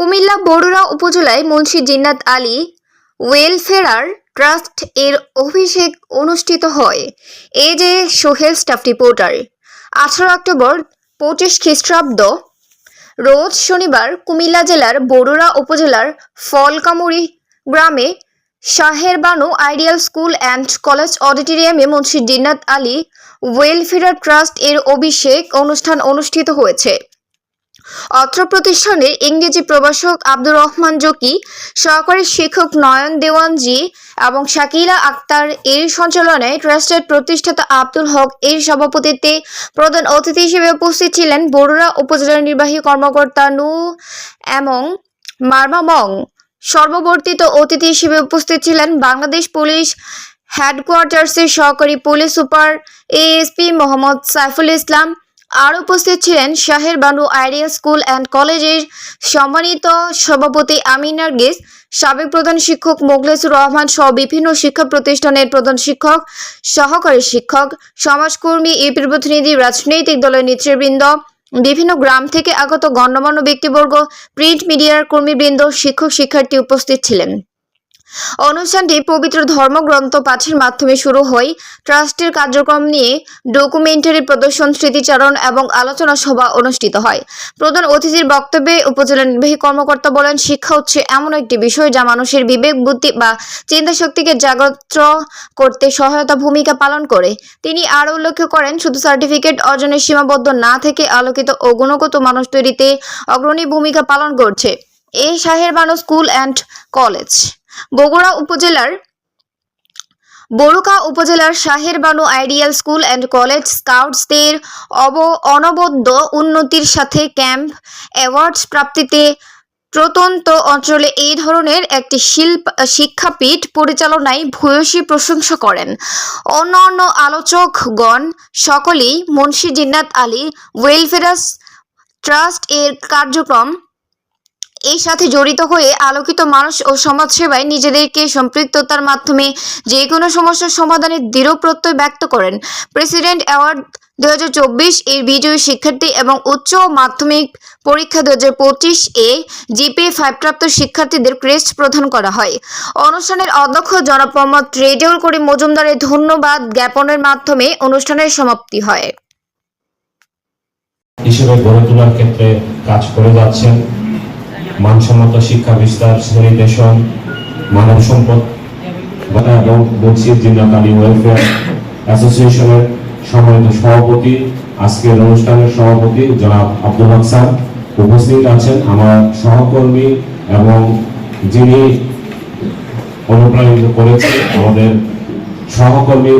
কুমিল্লা বড়ুরা উপজেলায় Munshi Jinnat Ali welfare trust এর অভিষেক অনুষ্ঠিত হয়। এ যে সোহেল স্টাফ রিপোর্টার। আঠারো অক্টোবর, পঁচিশ খ্রিস্টাব্দ রোজ শনিবার কুমিল্লা জেলার বড়ুরা উপজেলার ফলকামুড়ি গ্রামে Shaher Banu ideal school and college অডিটোরিয়ামে মুন্সি জিন্নাত আলী ওয়েলফেয়ার ট্রাস্ট এর অভিষেক অনুষ্ঠান অনুষ্ঠিত হয়েছে। অত্র প্রতিষ্ঠানের ইংরেজি প্রভাষক আব্দুর রহমান জকি, সহকারী শিক্ষক নয়ন দেওয়ানজি এবং শাকিলা আক্তার এর সঞ্চালনায় ট্রাস্টের প্রতিষ্ঠাতা আব্দুল হক এর সভাপতিত্বে প্রধান অতিথি হিসেবে উপস্থিত ছিলেন বড়ুরা উপজেলা নির্বাহী কর্মকর্তা নু এবং মার্মামং সর্ববর্তিত অতিথি হিসেবে উপস্থিত ছিলেন বাংলাদেশ পুলিশ হেডকোয়ার্টার্সের সহকারী police super ASP Mohammad Saiful Islam আর উপস্থিত ছিলেন শাহের বানু আইডিয়া স্কুল অ্যান্ড কলেজের সম্মানিত সভাপতি আমিন নার্গিস সাবেক প্রধান শিক্ষক মোগলেসুর রহমান সহ বিভিন্ন শিক্ষা প্রতিষ্ঠানের প্রধান শিক্ষক, সহকারী শিক্ষক, সমাজকর্মী ইপির প্রতিনিধি, রাজনৈতিক দলের নেতৃবৃন্দ, বিভিন্ন গ্রাম থেকে আগত গণ্যমান্য ব্যক্তিবর্গ, প্রিন্ট মিডিয়ার কর্মীবৃন্দ শিক্ষক শিক্ষার্থী উপস্থিত ছিলেন। অনুষ্ঠানটি পবিত্র ধর্মগ্রন্থ পাঠের মাধ্যমে শুরু হয়। ট্রাস্টের কার্যক্রম নিয়ে ডকুমেন্টারি প্রদর্শন, স্মৃতিচারণ এবং আলোচনা সভা অনুষ্ঠিত হয়। প্রধান অতিথির বক্তব্যে উপজেলা নির্বাহী কর্মকর্তা বলেন, শিক্ষা হচ্ছে এমন একটি বিষয় যা মানুষের বিবেক, বুদ্ধি বা চিন্তা শক্তিকে জাগ্রত করতে সহায়তা ভূমিকা পালন করে। তিনি আরও উল্লেখ করেন, শুধু সার্টিফিকেট অর্জনে সীমাবদ্ধ না থেকে আলোকিত ও গুণগত মানুষ তৈরিতে অগ্রণী ভূমিকা পালন করছে। এই Shaher Banu school and college. Bogura উপজেলার বড়ুকা উপজেলার Shaher Banu ideal school and college স্কাউটসদের অব, অনবদ্য উন্নতির সাথে ক্যাম্প অ্যাওয়ার্ডস প্রাপ্তিতে প্রত্যন্ত অঞ্চলে এই ধরনের একটি শিল্প, শিক্ষাপীঠ পরিচালনায় ভূয়সী প্রশংসা করেন। অন্য অন্য আলোচকগণ সকলেই মুন্সি জিন্নাত আলী ওয়েলফেয়ার ট্রাস্ট এর কার্যক্রম এই সাথে জড়িত হয়ে আলোকিত মানুষ ও সমাজসেবায় নিজেদেরকে সম্পৃক্ততার মাধ্যমে যে কোনো সমস্যার সমাধানে দৃঢ় প্রত্যয় ব্যক্ত করেন। প্রেসিডেন্ট অ্যাওয়ার্ড দুই হাজার চব্বিশ এর বিজয়ী শিক্ষার্থী এবং উচ্চ মাধ্যমিক পরীক্ষা দু হাজার এ জিপি ফাইভ প্রাপ্ত শিক্ষার্থীদের ক্রেস্ট প্রদান করা হয়। অনুষ্ঠানের অধ্যক্ষ জনাব মোহাম্মদ রেডিউল করিম মজুমদারের ধন্যবাদ জ্ঞাপনের মাধ্যমে অনুষ্ঠানের সমাপ্তি হয়। হিসেবে গড়ে তোলার ক্ষেত্রে কাজ করে যাচ্ছেন। মানসম্মত শিক্ষা বিস্তার, স্যানিটেশন, মানব সম্পদ এবং জিন্নাত আলী ওয়েলফেয়ার অ্যাসোসিয়েশনের সম্মানিত সভাপতি, আজকের অনুষ্ঠানের সভাপতি জনাব আব্দুল হক স্যার উপস্থিত আছেন আমার সহকর্মী এবং যিনি অনুপ্রাণিত করেছে আমাদের সহকর্মী,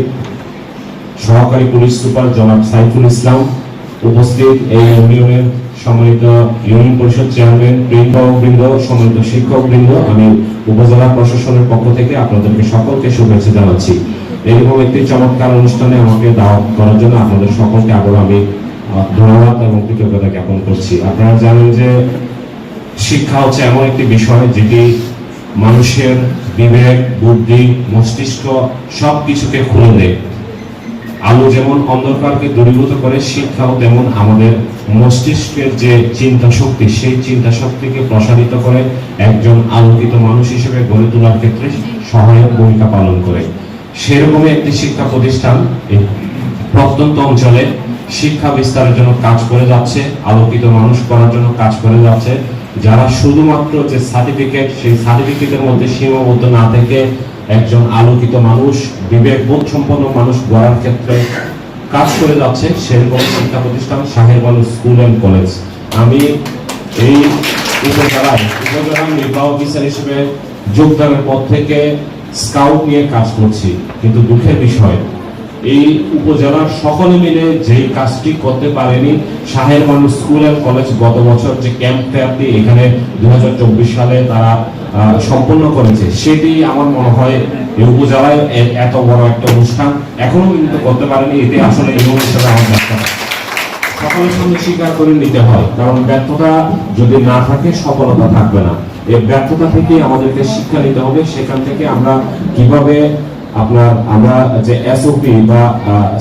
সহকারী পুলিশ সুপার জনাব সাইফুল ইসলাম উপস্থিত এই ইউনিয়নের সম্মানিত ইউনিয়ন পরিষদ চেয়ারম্যান বৃন্দ সম্মানিত শিক্ষক বৃন্দ, আমি উপজেলা প্রশাসনের পক্ষ থেকে আপনাদেরকে সকলকে শুভেচ্ছা জানাচ্ছি। এরকম একটি চমৎকার অনুষ্ঠানে আমাকে দাওয়াত করার জন্য আপনাদের সকলকে আবারও আমি ধন্যবাদ এবং কৃতজ্ঞতা জ্ঞাপন করছি। আপনারা জানেন যে শিক্ষা হচ্ছে এমন একটি বিষয় যেটি মানুষের বিবেক, বুদ্ধি, মস্তিষ্ক সব কিছুকে খুলে দেয়। আলো যেমন অন্ধকারকে দূরীভূত করে শিক্ষাও তেমন আমাদের মস্তিষ্কের যে চিন্তা শক্তি সেই চিন্তা শক্তিকে প্রসারিত করে একজন আলোকিত মানুষ হিসেবে গড়ে তোলার ক্ষেত্রে সহায়ক ভূমিকা পালন করে। সেরকমই একটি শিক্ষা প্রতিষ্ঠান প্রত্যন্ত অঞ্চলে শিক্ষা বিস্তারের জন্য কাজ করে যাচ্ছে আলোকিত মানুষ করার জন্য কাজ করে যাচ্ছে যারা শুধুমাত্র যে সার্টিফিকেট সেই সার্টিফিকেটের মধ্যে সীমাবদ্ধ না থেকে একজন আলোকিত মানুষ, বিবেক বোধ সম্পন্ন মানুষ গড়ার ক্ষেত্রে কাজ করে যাচ্ছে সেরকম শিক্ষা প্রতিষ্ঠান শাহের বানু স্কুল অ্যান্ড কলেজ। আমি এই উপজেলায় উপজেলা নির্বাহ অফিসার হিসেবে যোগদানের পর থেকে স্কাউট নিয়ে কাজ করছি, কিন্তু দুঃখের বিষয়, এই উপজেলার সকলে মিলে যেই কাজটি করতে পারেনি শাহের স্কুল অ্যান্ড কলেজ গত বছর যে ক্যাম্প ফেয়ারটি এখানে দু হাজার চব্বিশ সালে তারা সম্পন্ন করেছে। সেটি আমার মনে হয় এই উপজেলায় এত বড় একটা অনুষ্ঠান এখনও কিন্তু করতে পারেনি। এতে আসলে এই অনুষ্ঠানে আমার সকলের সঙ্গে স্বীকার করে নিতে হয়। কারণ ব্যর্থতা যদি না থাকে, সফলতা থাকবে না। এই ব্যর্থতা থেকে আমাদেরকে শিক্ষা নিতে হবে। সেখান থেকে আমরা কীভাবে আপনার, আমরা যে এসওপি বা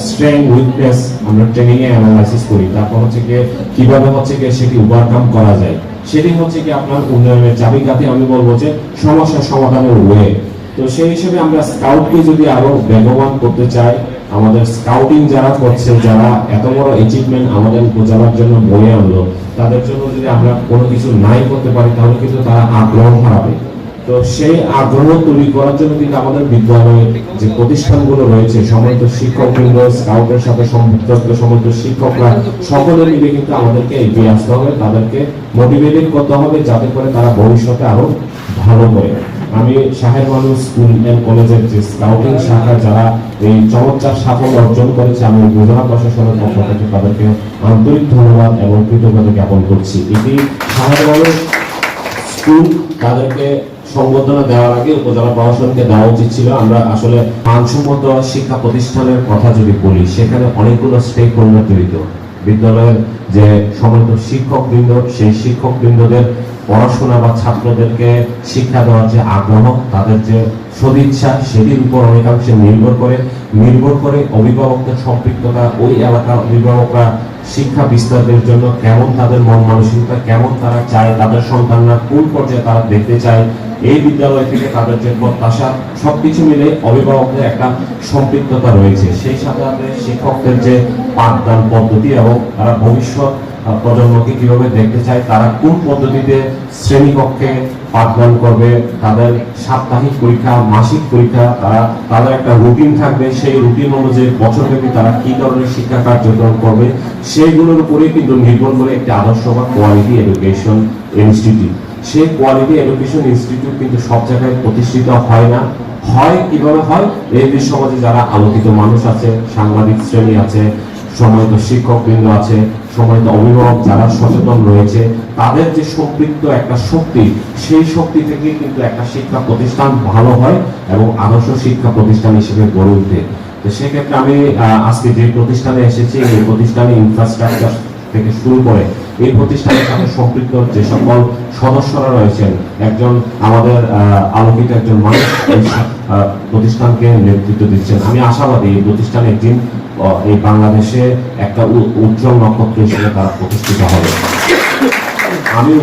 স্ট্রেংথ উইকনেস আমরা ট্রেনিং এ অ্যানালাইসিস করি, তারপর হচ্ছে গিয়ে কীভাবে হচ্ছে গিয়ে সেটি ওভারকাম করা যায়। সেটি হচ্ছে কি আপনার উন্নয়নের চাবিকাতে আমি বলব যে সমস্যা সমাধানের ওয়ে। তো সেই হিসেবে আমরা স্কাউটকে যদি আরও বেগবান করতে চাই, আমাদের স্কাউটিং যারা করছে, যারা এত বড় অ্যাচিভমেন্ট আমাদের উপজেলার জন্য বয়ে আনলো, তাদের জন্য যদি আমরা কোনো কিছু নাই করতে পারি, তাহলে কিন্তু তারা আগ্রহ হারাবে। তো সেই আগ্রহ তৈরি করার জন্য কিন্তু আমাদের বিদ্যালয়ে যে প্রতিষ্ঠানগুলো রয়েছে, সমস্ত শিক্ষকবৃন্দ স্কাউটের সাথে সম্পৃক্ত সমস্ত শিক্ষকরা, সকলে মিলে কিন্তু আমাদেরকে এগিয়ে আসতে হবে, তাদেরকে মোটিভেটেড করতে হবে যাতে করে তারা ভবিষ্যতে আরও ভালো করে আমি সাহেব মানুষ স্কুল এন্ড কলেজের যে স্কাউটিং শাখা যারা এই চমৎকার সাফল্য অর্জন করেছে, আমি উপজেলা প্রশাসনের পক্ষ থেকে তাদেরকে আন্তরিক ধন্যবাদ এবং কৃতজ্ঞতা জ্ঞাপন করছি। এটি সাহেব মানুষ স্কুল, তাদেরকে সংবর্ধনা দেওয়ার আগে উপজেলা প্রশাসনকে দেওয়া উচিত ছিল, আমরা আসলে মানসম্মত শিক্ষা প্রতিষ্ঠানের কথা যদি বলি, সেখানে অনেকগুলো স্টেক হোল্ডার জড়িত বিদ্যালয়ের যে সমস্ত শিক্ষক বৃন্দ সেই শিক্ষক বৃন্দদের পড়াশোনা বা ছাত্রদেরকে শিক্ষা দেওয়ার যে আগ্রহ, তাদের যে সদিচ্ছা, সেটির উপর অনেকাংশে নির্ভর করে। নির্ভর করে অভিভাবকদের সম্পৃক্ততা, ওই এলাকার অভিভাবকরা শিক্ষা বিস্তারের জন্য কেমন তাদের মন মানসিকতা, কেমন তারা চায়, তাদের সন্তানরা কোন পর্যায়ে তারা দেখতে চায় এই বিদ্যালয় থেকে তাদের যে প্রত্যাশা, সবকিছু মিলে অভিভাবকদের একটা সম্পৃক্ততা রয়েছে। সেই সাথে শিক্ষকদের যে পাঠদান পদ্ধতি এবং তারা ভবিষ্যৎ প্রজন্মকে কীভাবে দেখতে চায়, তারা কোন পদ্ধতিতে শ্রেণীকক্ষে পাঠদান করবে, তাদের সাপ্তাহিক পরীক্ষা, মাসিক পরীক্ষা, তারা, তাদের একটা রুটিন থাকবে, সেই রুটিন অনুযায়ী বছরব্যাপী তারা কি ধরনের শিক্ষা কার্যক্রম করবে, সেইগুলোর উপরে কিন্তু নির্ভর করে একটি আদর্শ বা কোয়ালিটি এডুকেশন ইনস্টিটিউট সেই কোয়ালিটি এডুকেশন ইনস্টিটিউট কিন্তু সব জায়গায় প্রতিষ্ঠিত হয় না। হয় কীভাবে হয়? এই যে সমাজে যারা আলোকিত মানুষ আছে, সাংবাদিক শ্রেণি আছে, সময়ত শিক্ষক বৃন্দ আছে, সময়ত অভিভাবক যারা সচেতন রয়েছে, তাদের যে সম্পৃক্ত একটা শক্তি, সেই শক্তি থেকে কিন্তু একটা শিক্ষা প্রতিষ্ঠান ভালো হয় এবং আদর্শ শিক্ষা প্রতিষ্ঠান হিসেবে গড়ে ওঠে তো সেক্ষেত্রে আমি আজকে যে প্রতিষ্ঠানে এসেছি, এই প্রতিষ্ঠানে ইনফ্রাস্ট্রাকচার থেকে শুরু করে এই প্রতিষ্ঠানের সাথে সম্পৃক্ত যে সকল সদস্যরা রয়েছেন, একজন আমাদের আলোকিত একজন মানুষ প্রতিষ্ঠানকে নেতৃত্ব দিচ্ছেন। আমি আশাবাদী এই প্রতিষ্ঠান একদিন এই বাংলাদেশে একটা উজ্জ্বল নক্ষত্র হিসেবে তারা প্রতিষ্ঠিত হবে। আমি